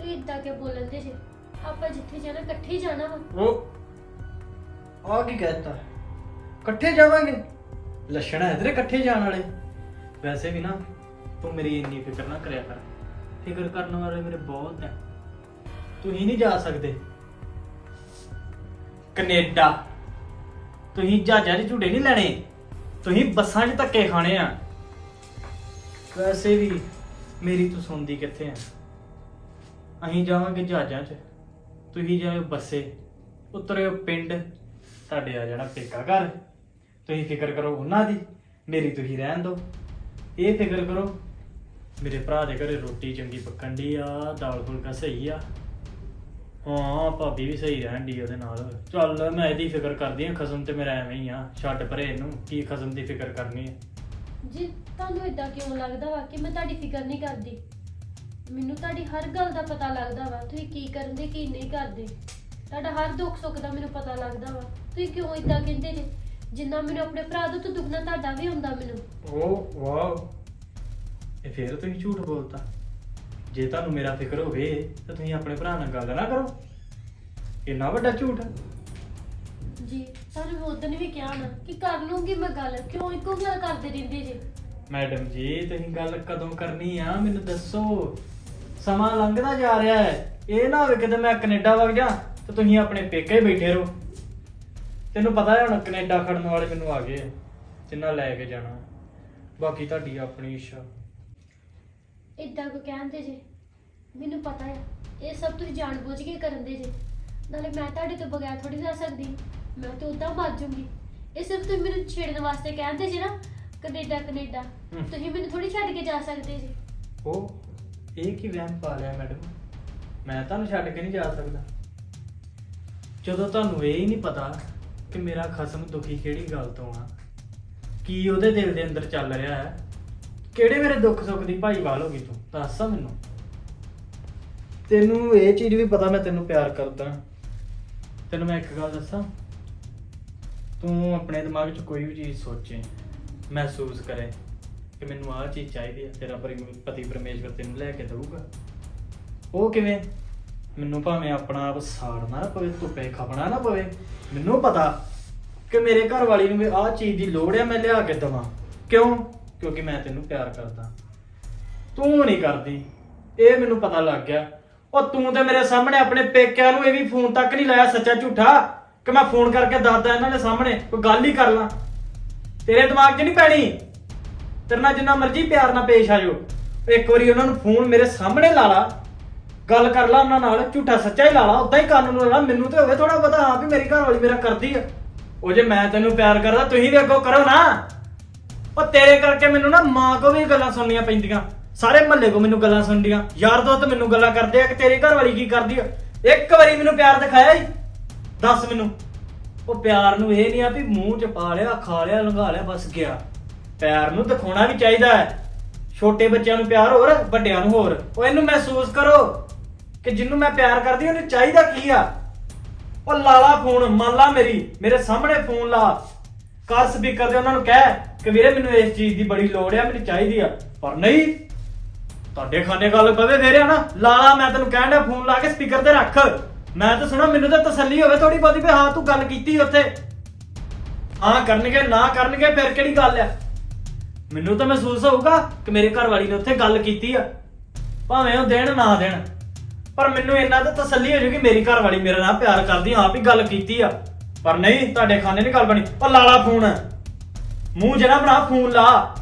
ਤੂੰ ਇਦਾਂ ਕਿ ਬੋਲਣ ਦੇ ਜੇ? ਆਪਾਂ ਜਿੱਥੇ ਜਾਣਾ, ਇਕੱਠੇ ਹੀ ਜਾਣਾ ਵਾ। ਉਹ ਆ ਕੀ ਕਹਿਤਾ? ਇਕੱਠੇ ਜਾਵਾਂਗੇ? ਲੱਛਣ ਹੈ ਤੇਰੇ ਇਕੱਠੇ ਜਾਣ ਵਾਲੇ। ਵੈਸੇ ਵੀ ਨਾ, ਤੂੰ ਮੇਰੀ ਇੰਨੀ ਫਿਕਰ ਨਾ ਕਰਿਆ ਕਰ। ਫਿਕਰ ਕਰਨ ਵਾਲੇ ਮੇਰੇ ਬਹੁਤ ਹੈ ਤੁਸੀਂ ਨਹੀਂ ਜਾ ਸਕਦੇ। ਕੈਨੇਡਾ। ਤੁਸੀਂ ਜਹਾਜ਼ਾਂ 'ਚ ਝੂਟੇ ਨਹੀਂ ਲੈਣੇ। ਤੁਸੀਂ ਬੱਸਾਂ 'ਚ ਧੱਕੇ ਖਾਣੇ ਆ। ਵੈਸੇ ਵੀ, ਮੇਰੀ ਤੂੰ ਸੁਣਦੀ ਕਿੱਥੇ ਆ? ਅਸੀਂ ਜਾਵਾਂਗੇ ਜਹਾਜ਼ਾਂ 'ਚ। ਤੁਸੀਂ ਜਾਇਓ ਬੱਸੇ ਉਤਰਿਓ ਪਿੰਡ, ਸਾਡੇ ਆ ਜਾਣਾ ਪੇਕਾ ਘਰ। ਤੁਸੀਂ ਫਿਕਰ ਕਰੋ ਉਹਨਾਂ ਦੀ, ਮੇਰੀ ਤੁਸੀਂ ਰਹਿਣ ਦਿਓ। ਇਹ ਫਿਕਰ ਕਰੋ, ਮੇਰੇ ਭਰਾ ਦੇ ਘਰੇ ਰੋਟੀ ਚੰਗੀ ਪੱਕਣ ਦੀ ਆ, ਦਾਲ ਫੁਲਕਾ ਸਹੀ ਆ। ਹਾਂ, ਭਾਬੀ ਵੀ ਸਹੀ ਰਹਿਣ ਦੀ ਉਹਦੇ ਨਾਲ। ਚੱਲ ਮੈਂ ਇਹਦੀ ਫਿਕਰ ਕਰਦੀ ਆ, ਖਸਮ ਤੇ ਮੇਰਾ ਐਵੇਂ ਹੀ ਆ, ਛੱਡ ਪਰੇ ਇਹਨੂੰ, ਕੀ ਖਸਮ ਦੀ ਫਿਕਰ ਕਰਨੀ ਹੈ ਜੀ, ਤੁਹਾਨੂੰ ਇਦਾਂ ਕਿਉਂ ਲੱਗਦਾ ਵਾ ਕਿ ਮੈਂ ਤੁਹਾਡੀ ਫਿਕਰ ਨਹੀਂ ਕਰਦੀ? ਮੈਨੂੰ ਤੁਹਾਡੀ ਹਰ ਗੱਲ ਦਾ ਪਤਾ ਲੱਗਦਾ ਵਾ। ਤੁਸੀਂ ਕੀ ਕਰਦੇ ਕੀ ਨਹੀਂ ਕਰਦੇ। ਤੁਹਾਡਾ ਹਰ ਦੁੱਖ ਸੁੱਖ ਦਾ ਮੈਨੂੰ ਪਤਾ ਲੱਗਦਾ ਵਾ। ਤੁਸੀਂ ਕਿਉਂ ਇਦਾਂ ਕਹਿੰਦੇ ਜੇ? ਜਿੰਨਾ ਮੈਨੂੰ ਆਪਣੇ ਭਰਾ ਦਾ ਤੋਂ ਦੁੱਖਣਾ ਤੁਹਾਡਾ ਵੀ ਹੁੰਦਾ ਮੈਨੂੰ। Oh wow. ਇਹ ਫੇਰ ਤੁਸੀਂ ਝੂਠ ਬੋਲਤਾ। ਜੇ ਤੁਹਾਨੂੰ ਮੇਰਾ ਫਿਕਰ ਹੋਵੇ ਤਾਂ ਤੁਸੀਂ ਆਪਣੇ ਭਰਾ ਨਾਲ ਗੱਲ ਨਾ ਕਰੋ। ਇੰਨਾ ਵੱਡਾ ਝੂਠ ਜੀ ਤੁਹਾਨੂੰ ਮੈਂ ਉਦੋਂ ਵੀ ਕਿਹਾ ਨਾ ਕਿ ਕਰ ਲੂੰਗੀ ਮੈਂ ਗੱਲ। ਕਿਉਂ ਇੱਕੋ ਗੱਲ ਕਰਦੇ ਰਹਿੰਦੇ ਜੇ? ਮੈਡਮ ਜੀ ਤੁਸੀਂ ਗੱਲ ਕਦੋਂ ਕਰਨੀ ਆ? ਮੈਨੂੰ ਦੱਸੋ। ਸਮਾਂ ਲੰਘਦਾ ਜਾ ਰਿਹਾ ਹੈ। ਇਹ ਨਾ ਹੋਵੇ ਕਿਤੇ ਮੈਂ ਕੈਨੇਡਾ ਵਗ ਜਾ ਤੇ ਤੁਸੀਂ ਆਪਣੇ ਪੇਕੇ ਬੈਠੇ ਰਹੋ। ਤੈਨੂੰ ਪਤਾ ਹੈ ਹੁਣ ਕੈਨੇਡਾ ਖੜਨ ਵਾਲੇ ਮੈਨੂੰ ਆ ਗਏ ਆ, ਜਿੰਨਾ ਲੈ ਕੇ ਜਾਣਾ। ਬਾਕੀ ਤੁਹਾਡੀ ਆਪਣੀ ਇੱਛਾ। ਇਦਾਂ ਕੋ ਕਹਿੰਦੇ ਜੇ? ਮੈਨੂੰ ਪਤਾ ਹੈ ਇਹ ਸਭ ਤੁਸੀਂ ਜਾਣਬੁੱਝ ਕੇ ਕਰਨ ਦੇ ਜੇ। ਨਾਲੇ ਮੈਂ ਤੁਹਾਡੇ ਤੋਂ ਬਗੈਰ ਥੋੜੀ ਰਹਿ ਸਕਦੀ। ਮੈਂ ਤਾਂ ਉਦਾਂ ਮਰ ਜੂੰਗੀ। ਇਹ ਸਿਰਫ ਤੁਸੀਂ ਮੈਨੂੰ ਛੇੜਨ ਵਾਸਤੇ ਕਹਿੰਦੇ ਜੇ ਨਾ ਕੈਨੇਡਾ ਕੈਨੇਡਾ। ਹਮ। ਤੁਸੀਂ ਮੈਨੂੰ ਥੋੜੀ ਛੱਡ ਕੇ ਜਾ ਸਕਦੇ ਜੀ। ਉਹ ਇਹ ਕੀ ਵਹਿਮ ਪਾ ਲਿਆ ਮੈਡਮ ਮੈਂ ਤੁਹਾਨੂੰ ਛੱਡ ਕੇ ਨਹੀਂ ਜਾ ਸਕਦਾ। ਜਦੋਂ ਤੁਹਾਨੂੰ ਇਹ ਹੀ ਨਹੀਂ ਪਤਾ ਕਿ ਮੇਰਾ ਖਸਮ ਦੁਖੀ ਕਿਹੜੀ ਗੱਲ ਤੋਂ ਆ, ਕੀ ਉਹਦੇ ਦਿਲ ਦੇ ਅੰਦਰ ਚੱਲ ਰਿਹਾ ਹੈ, ਕਿਹੜੇ ਮੇਰੇ ਦੁੱਖ ਸੁੱਖ ਦੀ ਭਾਈਵਾਲ ਹੋ ਗਈ ਤੂੰ, ਦੱਸ ਮੈਨੂੰ। ਤੈਨੂੰ ਇਹ ਚੀਜ਼ ਵੀ ਪਤਾ ਮੈਂ ਤੈਨੂੰ ਪਿਆਰ ਕਰਦਾ। ਤੈਨੂੰ ਮੈਂ ਇੱਕ ਗੱਲ ਦੱਸਾਂ? ਤੂੰ ਆਪਣੇ ਦਿਮਾਗ 'ਚ ਕੋਈ ਵੀ ਚੀਜ਼ ਸੋਚੇ, ਮਹਿਸੂਸ ਕਰੇ। ਕਿ ਮੈਨੂੰ ਆਹ ਚੀਜ਼ ਚਾਹੀਦੀ ਹੈ ਤੇਰਾ ਪਰਿ- ਪਤੀ ਪਰਮੇਸ਼ਵਰ ਤੈਨੂੰ ਲੈ ਕੇ ਦਊਗਾ। ਉਹ ਕਿਵੇਂ? ਮੈਨੂੰ ਭਾਵੇਂ ਆਪਣਾ ਆਪ ਸਾੜਨਾ ਨਾ ਪਵੇ ਧੁੱਪੇ ਖਪਣਾ ਨਾ ਪਵੇ। ਮੈਨੂੰ ਪਤਾ ਕਿ ਮੇਰੇ ਘਰ ਵਾਲੀ ਨੂੰ ਵੀ ਆਹ ਚੀਜ਼ ਦੀ ਲੋੜ ਆ, ਮੈਂ ਲਿਆ ਕੇ ਦਵਾਂ। ਕਿਉਂ? ਕਿਉਂਕਿ ਮੈਂ ਤੈਨੂੰ ਪਿਆਰ ਕਰਦਾ। ਤੂੰ ਨਹੀਂ ਕਰਦੀ। ਇਹ ਮੈਨੂੰ ਪਤਾ ਲੱਗ ਗਿਆ। ਉਹ ਤੂੰ ਤੇ ਮੇਰੇ ਸਾਹਮਣੇ ਆਪਣੇ ਪੇਕਿਆਂ ਨੂੰ ਇਹ ਵੀ ਫੋਨ ਤੱਕ ਨਹੀਂ ਲਾਇਆ, ਸੱਚਾ ਝੂਠਾ। ਕਿ ਮੈਂ ਫੋਨ ਕਰਕੇ ਦੱਸਦਾ ਇਹਨਾਂ ਦੇ ਸਾਹਮਣੇ, ਕੋਈ ਗੱਲ ਹੀ ਕਰ ਲਾਂ। ਤੇਰੇ ਦਿਮਾਗ 'ਚ ਨਹੀਂ ਪੈਣੀ? ਤੇਰੇ ਨਾਲ ਜਿੰਨਾ ਮਰਜ਼ੀ ਪਿਆਰ ਨਾਲ ਪੇਸ਼ ਆ ਜਾਓ। ਇੱਕ ਵਾਰੀ ਉਹਨਾਂ ਨੂੰ ਫੋਨ ਮੇਰੇ ਸਾਹਮਣੇ ਲਾ ਲਾ, ਗੱਲ ਕਰ ਲਾ ਉਹਨਾਂ ਨਾਲ, ਝੂਠਾ ਸੱਚਾ ਹੀ ਲਾ ਲਾ ਉਦਾਂ ਹੀ ਕੰਨ ਨੂੰ ਲਾ ਲਾ, ਮੈਨੂੰ ਤੇ ਹੋਵੇ ਥੋੜਾ ਪਤਾ ਹਾਂ ਵੀ ਮੇਰੀ ਘਰ ਵਾਲੀ ਮੇਰਾ ਕਰਦੀ ਆ। ਉਹ ਜੇ ਮੈਂ ਤੈਨੂੰ ਪਿਆਰ ਕਰਦਾ, ਤੁਸੀਂ ਵੀ ਅੱਗੋਂ ਕਰੋ ਨਾ। ਉਹ ਤੇਰੇ ਕਰਕੇ ਮੈਨੂੰ ਨਾ ਮਾਂ ਕੋ ਵੀ ਗੱਲਾਂ ਸੁਣਨੀਆਂ ਪੈਂਦੀਆਂ। ਸਾਰੇ ਮਹੱਲੇ ਕੋ ਮੈਨੂੰ ਗੱਲਾਂ ਸੁਣਦੀਆਂ। ਯਾਰ ਦੋਸਤ ਮੈਨੂੰ ਗੱਲਾਂ ਕਰਦੇ ਆ ਕਿ ਤੇਰੀ ਘਰ ਵਾਲੀ ਕੀ ਕਰਦੀ ਆ। ਇੱਕ ਵਾਰੀ ਮੈਨੂੰ ਪਿਆਰ ਦਿਖਾਇਆ ਹੀ ਦੱਸ ਮੈਨੂੰ। ਉਹ ਪਿਆਰ ਨੂੰ ਇਹ ਨਹੀਂ ਆ ਵੀ ਮੂੰਹ 'ਚ ਪਾ ਲਿਆ, ਖਾ ਲਿਆ, ਲੰਘਾ ਲਿਆ, ਬਸ ਗਿਆ। ਪਿਆਰ ਨੂੰ ਦਿਖਾਉਣਾ ਵੀ ਚਾਹੀਦਾ ਹੈ। ਛੋਟੇ ਬੱਚਿਆਂ ਨੂੰ ਪਿਆਰ ਹੋਰ, ਵੱਡਿਆਂ ਨੂੰ ਹੋਰ। ਉਹ ਇਹਨੂੰ ਮਹਿਸੂਸ ਕਰੋ ਕਿ ਜਿੰਨੂੰ ਮੈਂ ਪਿਆਰ ਕਰਦੀ ਉਹਨੂੰ ਚਾਹੀਦਾ ਕੀ ਆ? ਉਹ ਲਾਲਾ ਫੋਨ, ਮੰਨ ਲਾ ਮੇਰੀ, ਮੇਰੇ ਸਾਹਮਣੇ ਫੋਨ ਲਾ। ਕਰ ਸਪੀਕਰ ਤੇ ਉਹਨਾਂ ਨੂੰ ਕਹਿ ਕਿ ਵੀਰੇ ਮੈਨੂੰ ਇਸ ਚੀਜ਼ ਦੀ ਬੜੀ ਲੋੜ ਆ, ਮੈਨੂੰ ਚਾਹੀਦੀ ਆ। ਪਰ ਨਹੀਂ, ਤੁਹਾਡੇ ਖਾਨੇ ਗੱਲ ਪਵੇ ਫੇਰ ਆ ਨਾ। ਲਾਲਾ, ਮੈਂ ਤੈਨੂੰ ਕਹਿਣ ਡਿਆ, ਫੋਨ ਲਾ ਕੇ ਸਪੀਕਰ ਤੇ ਰੱਖ। ਮੈਂ ਤਾਂ ਸੁਣਾ ਮੈਨੂੰ ਤਾਂ ਤਸੱਲੀ ਹੋਵੇ ਥੋੜੀ ਬਹੁਤੀ ਵੀ ਹਾਂ, ਤੂੰ ਗੱਲ ਕੀਤੀ ਉੱਥੇ। ਹਾਂ ਕਰਨਗੇ, ਨਾ ਕਰਨਗੇ, ਫਿਰ ਕਿਹੜੀ ਗੱਲ ਆ? ਮੈਨੂੰ ਤਾਂ ਮਹਿਸੂਸ ਹੋਊਗਾ ਕਿ ਮੇਰੇ ਘਰ ਵਾਲੀ ਨੇ ਉੱਥੇ ਗੱਲ ਕੀਤੀ ਆ। ਭਾਵੇਂ ਉਹ ਦੇਣ ਨਾ ਦੇਣ, ਪਰ ਮੈਨੂੰ ਇੰਨਾ ਤਾਂ ਤਸੱਲੀ ਹੋ ਜੂਗੀ ਮੇਰੀ ਘਰ ਵਾਲੀ ਮੇਰੇ ਨਾਲ ਪਿਆਰ ਕਰਦੀ ਹਾਂ ਆਪ ਹੀ ਗੱਲ ਕੀਤੀ ਆ। ਪਰ ਨਹੀਂ, ਤੁਹਾਡੇ ਖਾਨੇ ਨਹੀਂ ਗੱਲ ਬਣੀ। ਉਹ ਲਾਲਾ ਫੋਨ। ਮੂੰਹ ਜਿਹੜਾ ਬਣਾ, ਫੋਨ ਲਾ।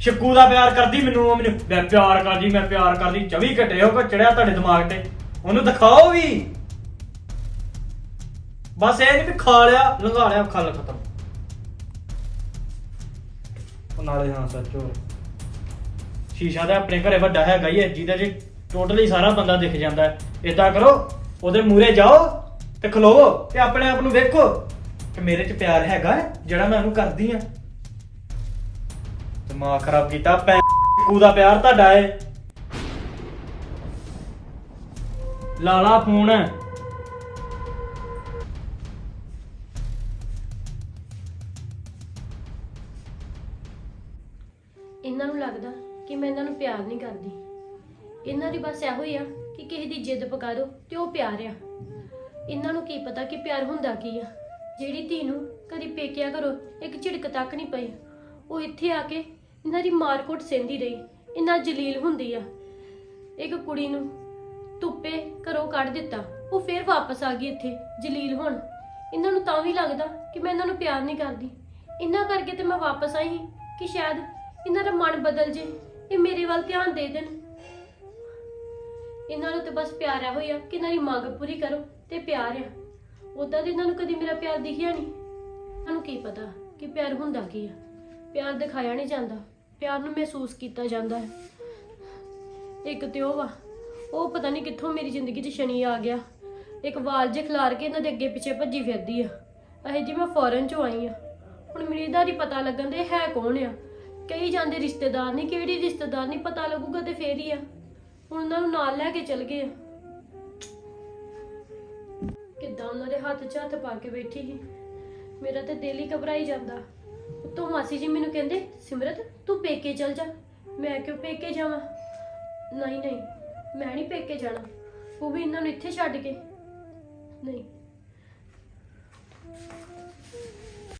ਸ਼ੱਕੂ ਦਾ ਪਿਆਰ ਕਰਦੀ ਮੈਨੂੰ, ਉਹ ਮੈਨੂੰ, ਮੈਂ ਪਿਆਰ ਕਰਦੀ, ਮੈਂ ਪਿਆਰ ਕਰਦੀ 24 ਘੰਟੇ ਹੋ ਕੇ ਚੜਿਆ ਤੁਹਾਡੇ ਦਿਮਾਗ ਤੇ। ਉਹਨੂੰ ਦਿਖਾਓ ਵੀ। ਬਸ ਇਹ ਨਹੀਂ ਵੀ ਖਾ ਲਿਆ, ਲੰਘਾ ਲਿਆ ਖਲ ਖਤਮ। ਉਹ ਨਾਲੇ ਹਾਂ ਸੱਚ ਹੋਰ। ਸ਼ੀਸ਼ਾ ਤਾਂ ਆਪਣੇ ਘਰੇ ਵੱਡਾ ਹੈਗਾ ਹੀ ਹੈ ਜਿਹਦੇ 'ਚ ਟੋਟਲੀ ਸਾਰਾ ਬੰਦਾ ਦਿਖ ਜਾਂਦਾ ਹੈ। ਇਦਾਂ ਕਰੋ ਉਹਦੇ ਮੂਰੇ ਜਾਓ ਤੇ ਖਲੋਵੋ ਤੇ ਆਪਣੇ ਆਪ ਨੂੰ ਵੇਖੋ ਕਿ ਮੇਰੇ 'ਚ ਪਿਆਰ ਹੈਗਾ ਹੈ, ਜਿਹੜਾ ਮੈਂ ਉਹਨੂੰ ਕਰਦੀ ਆ ਦਿਮਾਗ ਖਰਾਬ ਕੀਤਾ ਪੈ ਕੂ ਦਾ ਪਿਆਰ ਤੁਹਾਡਾ ਏ ਲਾਲਾ ਫੋਨ ਬਸ ਇਹੋ ਹੀ ਆ ਕਿ ਕਿਸੇ ਦੀ ਜਿੱਦ ਪਕਾ ਦੋ ਤੇ ਉਹ ਪਿਆਰ ਆ। ਇਹਨਾਂ ਨੂੰ ਕੀ ਪਤਾ ਕਿ ਪਿਆਰ ਹੁੰਦਾ ਕੀ ਆ। ਜਿਹੜੀ ਧੀ ਨੂੰ ਕਦੀ ਪੇਕਿਆ ਕਰੋ ਇੱਕ ਝਿੜਕ ਤੱਕ ਨਹੀਂ ਪਈ, ਉਹ ਇੱਥੇ ਆ ਕੇ ਇਹਨਾਂ ਦੀ ਮਾਰਕੁੱਟ ਸਹਿੰਦੀ ਰਹੀ। ਇਹਨਾਂ ਜਲੀਲ ਹੁੰਦੀ ਆ। ਇੱਕ ਕੁੜੀ ਨੂੰ ਧੁੱਪੇ ਘਰੋਂ ਕੱਢ ਦਿੱਤਾ, ਉਹ ਫੇਰ ਵਾਪਸ ਆ ਗਈ ਇੱਥੇ, ਜਲੀਲ ਹੁਣ। ਇਹਨਾਂ ਨੂੰ ਤਾਂ ਵੀ ਲੱਗਦਾ ਕਿ ਮੈਂ ਇਹਨਾਂ ਨੂੰ ਪਿਆਰ ਨਹੀਂ ਕਰਦੀ। ਇਹਨਾਂ ਕਰਕੇ ਤੇ ਮੈਂ ਵਾਪਸ ਆਈ ਸੀ ਕਿ ਸ਼ਾਇਦ ਇਹਨਾਂ ਦਾ ਮਨ ਬਦਲ ਜੇ, ਇਹ ਮੇਰੇ ਵੱਲ ਧਿਆਨ ਦੇ ਦੇਣ। ਇਹਨਾਂ ਨੂੰ ਤੇ ਬਸ ਪਿਆਰ ਇਹੋ ਹੀ ਆ ਕਿ ਇਹਨਾਂ ਦੀ ਮੰਗ ਪੂਰੀ ਕਰੋ ਤੇ ਪਿਆਰ ਆ। ਉਦਾਂ ਤੇ ਇਹਨਾਂ ਨੂੰ ਕਦੀ ਮੇਰਾ ਪਿਆਰ ਦਿਖਿਆ ਨਹੀਂ। ਇਹਨਾਂ ਨੂੰ ਕੀ ਪਤਾ ਕਿ ਪਿਆਰ ਹੁੰਦਾ ਕੀ ਆ। ਪਿਆਰ ਦਿਖਾਇਆ ਨਹੀਂ ਜਾਂਦਾ। ਪਿਆਰ ਨੂੰ ਮਹਿਸੂਸ ਕੀਤਾ ਜਾਂਦਾ ਹੈ। ਇੱਕ ਤੇ ਉਹ ਵਾ, ਉਹ ਪਤਾ ਨਹੀਂ ਕਿੱਥੋਂ ਮੇਰੀ ਜ਼ਿੰਦਗੀ 'ਚ ਸ਼ਨੀ ਆ ਗਿਆ। ਇੱਕ ਵਾਲ ਜੇ ਖਿਲਾਰ ਕੇ ਇਹਨਾਂ ਦੇ ਅੱਗੇ ਪਿੱਛੇ ਭੱਜੀ ਫਿਰਦੀ ਆ। ਇਹ ਜੀ ਮੈਂ ਫੋਰਨ 'ਚੋਂ ਆਈ ਆ। ਹੁਣ ਮੈਨੂੰ ਇਹਦਾ ਨਹੀਂ ਪਤਾ ਲੱਗਣ ਦੇ ਹੈ ਕੌਣ ਆ। ਕਈ ਜਾਂਦੇ ਰਿਸ਼ਤੇਦਾਰ ਨਹੀਂ ਕਿਹੜੀ ਰਿਸ਼ਤੇਦਾਰ ਨਹੀਂ ਪਤਾ ਲੱਗੂਗਾ ਤੇ ਫੇਰ ਹੀ ਆ। ਹੁਣ ਉਹਨਾਂ ਨੂੰ ਨਾਲ ਲੈ ਕੇ ਚਲ ਗਏ ਆ। ਕਿੱਦਾਂ ਉਹਨਾਂ ਦੇ ਹੱਥ 'ਚ ਹੱਥ ਪਾ ਕੇ ਬੈਠੀ ਸੀ। ਮੇਰਾ ਤੇ ਦਿਲ ਹੀ ਘਬਰਾਈ ਜਾਂਦਾ। ਉੱਤੋਂ ਮਾਸੀ ਜੀ ਮੈਨੂੰ ਕਹਿੰਦੇ, ਸਿਮਰਤ, ਤੂੰ ਪੇਕੇ ਚਲ ਜਾ। ਮੈਂ ਕਿਉਂ ਪੇਕੇ ਜਾਵਾਂ? ਨਹੀਂ ਨਹੀਂ, ਮੈਂ ਨਹੀਂ ਪੇਕੇ ਜਾਣਾ। ਉਹ ਵੀ ਇਹਨਾਂ ਨੂੰ ਇੱਥੇ ਛੱਡ ਕੇ। ਨਹੀਂ।